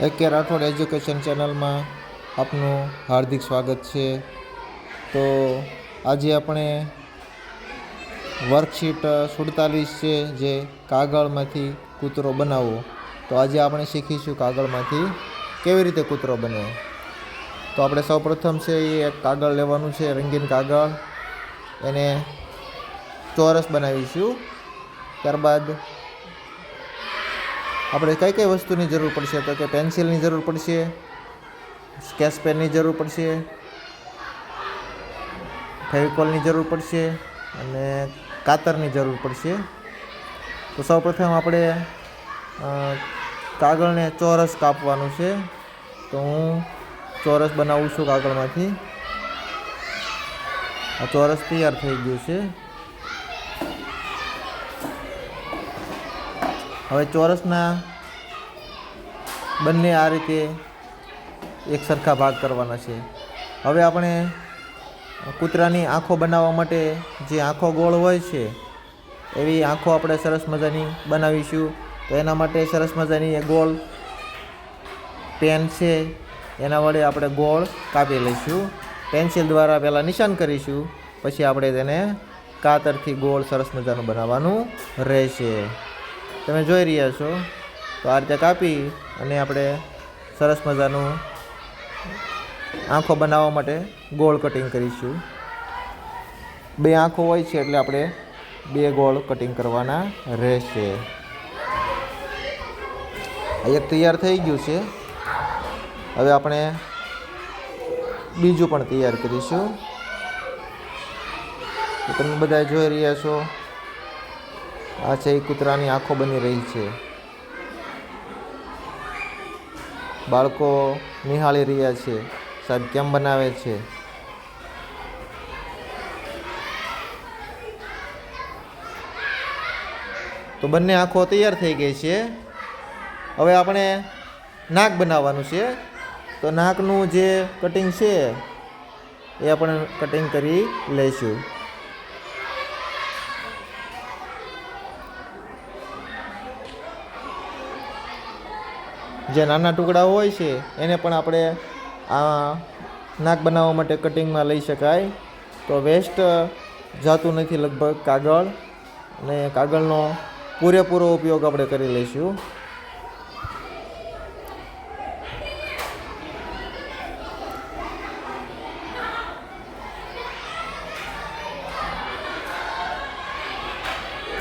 એક રાઠોડ એજ્યુકેશન ચેનલમાં આપનું હાર્દિક સ્વાગત છે. તો આજે આપણે વર્કશીટ સુડતાલીસ છે જે કાગળમાંથી કૂતરો બનાવવો. તો આજે આપણે શીખીશું કાગળમાંથી કેવી રીતે કૂતરો બને. તો આપણે સૌપ્રથમ છે એ એક કાગળ લેવાનું છે, રંગીન કાગળ. એને ચોરસ બનાવીશું. ત્યારબાદ આપણે કઈ કઈ વસ્તુની જરૂર પડશે? તો કે પેન્સિલની જરૂર પડશે? સ્કેચ પેનની જરૂર પડશે? ફેવિકોલની જરૂર પડશે? અને કાતરની જરૂર પડશે? તો સૌપ્રથમ આપણે કાગળને ચોરસ કાપવાનું છે. તો હું ચોરસ બનાવું છું કાગળમાંથી. આ ચોરસ તૈયાર થઈ ગયું છે. હવે ચોરસના બંને આ રીતે એક સરખા ભાગ કરવાના છે. હવે આપણે કૂતરાની આંખો બનાવવા માટે જે આંખો ગોળ હોય છે, એવી આંખો આપણે સરસ મજાની બનાવીશું. તો એના માટે સરસ મજાની એ ગોળ પેન છે, એના વડે આપણે ગોળ કાપી લઈશું. પેન્સિલ દ્વારા પહેલાં નિશાન કરીશું, પછી આપણે તેને કાતરથી ગોળ સરસ મજાનું બનાવવાનું રહેશે. તમે જોઈ રહ્યા છો. તો આ રીતે કાપી અને આપણે સરસ મજાનું આંખો બનાવવા માટે ગોળ કટિંગ કરીશું. બે આંખો હોય છે એટલે આપણે બે ગોળ કટિંગ કરવાના રહેશે. એક તૈયાર થઈ ગયું છે. હવે આપણે બીજું પણ તૈયાર કરીશું. તમે બધા જોઈ રહ્યા છો. આ છે એ કૂતરાની આંખો બની રહી છે. બાળકો નિહાળી રહ્યા છે. સાહેબ કેમ બનાવે છે? તો બંને આંખો તૈયાર થઈ ગઈ છે. હવે આપણે નાક બનાવવાનું છે. તો નાકનું જે કટિંગ છે, એ આપણે કટિંગ કરી લઈશું. જે નાના ટુકડા હોય છે, એને પણ આપણે આ નાક બનાવવા માટે કટિંગમાં લઈ શકાય. તો વેસ્ટ જાતું નથી લગભગ કાગળ અને કાગળનો પૂરેપૂરો ઉપયોગ આપણે કરી લઈશું.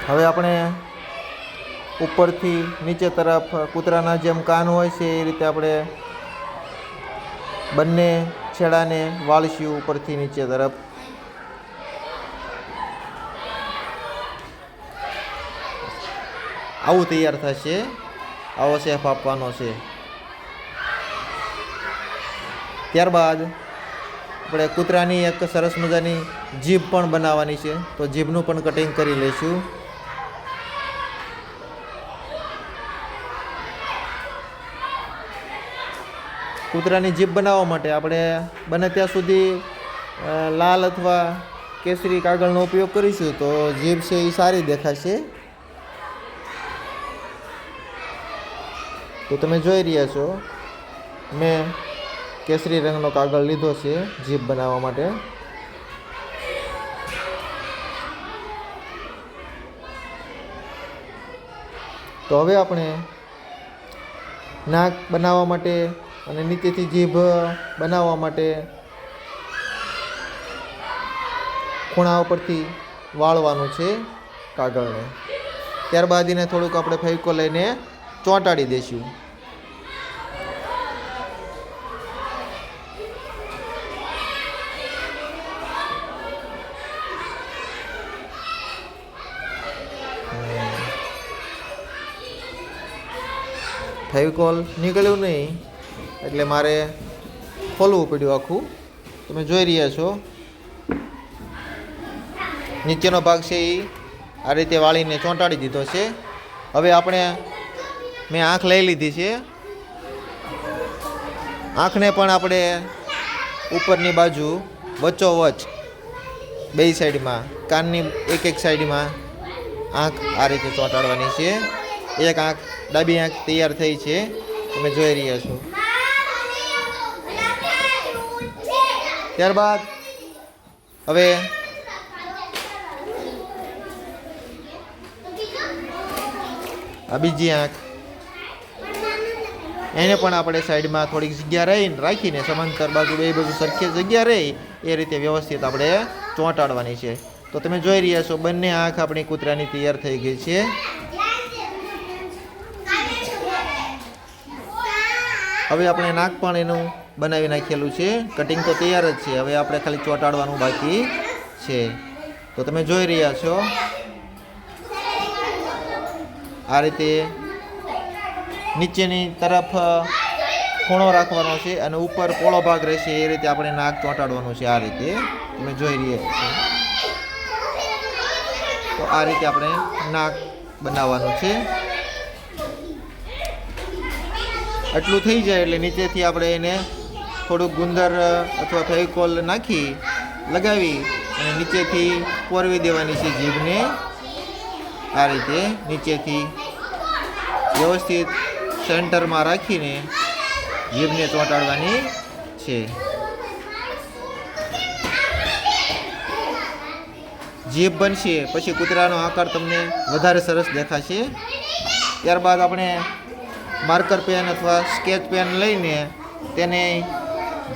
હવે આપણે ઉપરથી નીચે તરફ કૂતરાના જેમ કાન હોય છે, એ રીતે આપણે બંને છેડાને વાળશું ઉપરથી નીચે તરફ. આવું તૈયાર થશે. આવો શેફ આપવાનો છે. ત્યારબાદ આપણે કૂતરાની એક સરસ મજાની જીભ પણ બનાવવાની છે, તો જીભનું પણ કટિંગ કરી લઈશું. કૂતરાની જીભ બનાવવા માટે આપણે બને ત્યાં સુધી લાલ અથવા કેસરી કાગળનો ઉપયોગ કરીશું. તો જીભ છે એ સારી દેખાશે. તો તમે જોઈ રહ્યા છો, મેં કેસરી રંગનો કાગળ લીધો છે જીભ બનાવવા માટે. તો હવે આપણે નાક બનાવવા માટે અને નીચેથી જીભ બનાવવા માટે ખૂણા ઉપરથી વાળવાનું છે કાગળને. ત્યારબાદ એને થોડુંક આપણે ફેવિકો લઈને ચોંટાડી દઈશું. ફેવિકોલ નીકળ્યું નહીં. એટલે મારે ખોલવું પડ્યું આખું. તમે જોઈ રહ્યા છો. નીચેનો ભાગ છે એ આ રીતે વાળીને ચોંટાડી દીધો છે. હવે આપણે, મેં આંખ લઈ લીધી છે. આંખને પણ આપણે ઉપરની બાજુ વચ્ચોવચ બે સાઈડમાં, કાનની એક એક સાઈડમાં આંખ આ રીતે ચોંટાડવાની છે. એક આંખ, ડાબી આંખ તૈયાર થઈ છે. તમે જોઈ રહ્યા છો. ત્યારબાદ, હવે આ બીજી આંખ. એને પણ આપણે સાઈડમાં થોડીક જગ્યા રહીને રાખીને સમાંતર બાજુ બે બાજુ સરખી જગ્યા રહી, એ રીતે વ્યવસ્થિત આપણે ચોંટાડવાની છે. તો તમે જોઈ રહ્યા છો, બંને આંખ આપણી કૂતરાની તૈયાર થઈ ગઈ છે. હવે આપણે નાક પણ એનું બનાવી નાખેલું છે. કટિંગ તો તૈયાર જ છે. હવે આપણે ખાલી ચોંટાડવાનું બાકી છે. તો તમે જોઈ રહ્યા છો. આ રીતે નીચેની તરફ ખૂણો રાખવાનો છે અને ઉપર પોળો ભાગ રહેશે. એ રીતે આપણે નાક ચોંટાડવાનું છે આ રીતે. તમે જોઈ રહ્યા છો. તો આ રીતે આપણે નાક બનાવવાનું છે. આટલું થઈ જાય એટલે નીચેથી આપણે એને થોડુંક ગુંદર અથવા ફેવિકોલ નાખી, લગાવી અને નીચેથી પોરવી દેવાની છે જીભને. આ રીતે નીચેથી વ્યવસ્થિત સેન્ટરમાં રાખીને જીભને ચોંટાડવાની છે. જીભ બનશે, પછી કૂતરાનો આકાર તમને વધારે સરસ દેખાશે. ત્યારબાદ આપણે માર્કર પેન અથવા સ્કેચ પેન લઈને તેને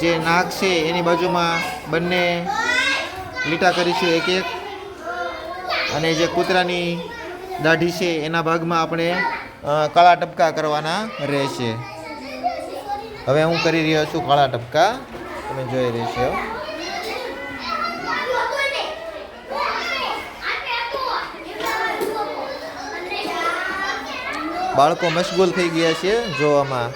જે નાક છે, એની બાજુમાં બંને લીટા કરીશું એક એક. અને જે કૂતરાની દાઢી છે, એના ભાગમાં આપણે કાળા ટપકા કરવાના રહેશે. હવે હું કરી રહ્યો છું કાળા ટપકા. તમે જોઈ રહેશો. બાળકો મશગુલ થઈ ગયા છે જોવામાં.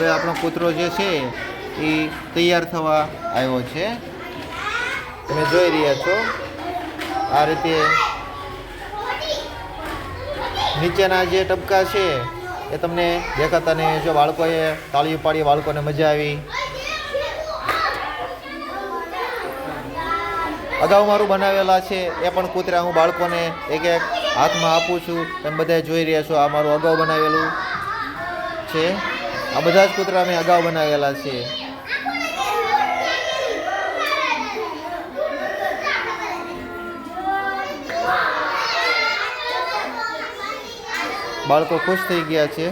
હવે આપણો કૂતરો જે છે એ તૈયાર થવા આવ્યો છે. તમે જોઈ રહ્યા છો, આ રીતે નીચેના જે ટપકા છે એ તમને દેખાતા ને જો બાળકોએ તાળી પાડી બાળકોને મજા આવી. અગાઉ મારું બનાવેલા છે એ પણ કૂતરા. હું બાળકોને એક એક હાથમાં આપું છું. તમે બધા જોઈ રહ્યા છો આ મારું અગાઉ બનાવેલું છે. આ બધા જ કૂતરા મેં અગાઉ બનાવેલા છે બાળકો ખુશ થઈ ગયા છે.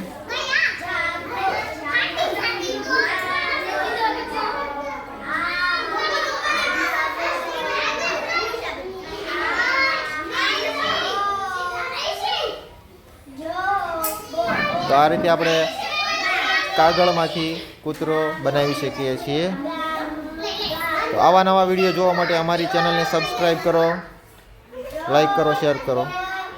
તો આ રીતે આપણે કાગળમાંથી કૂતરો બનાવી શકીએ છીએ. તો આવા નવા વીડિયો જોવા માટે અમારી ચેનલને સબસ્ક્રાઈબ કરો લાઈક કરો, શેર કરો.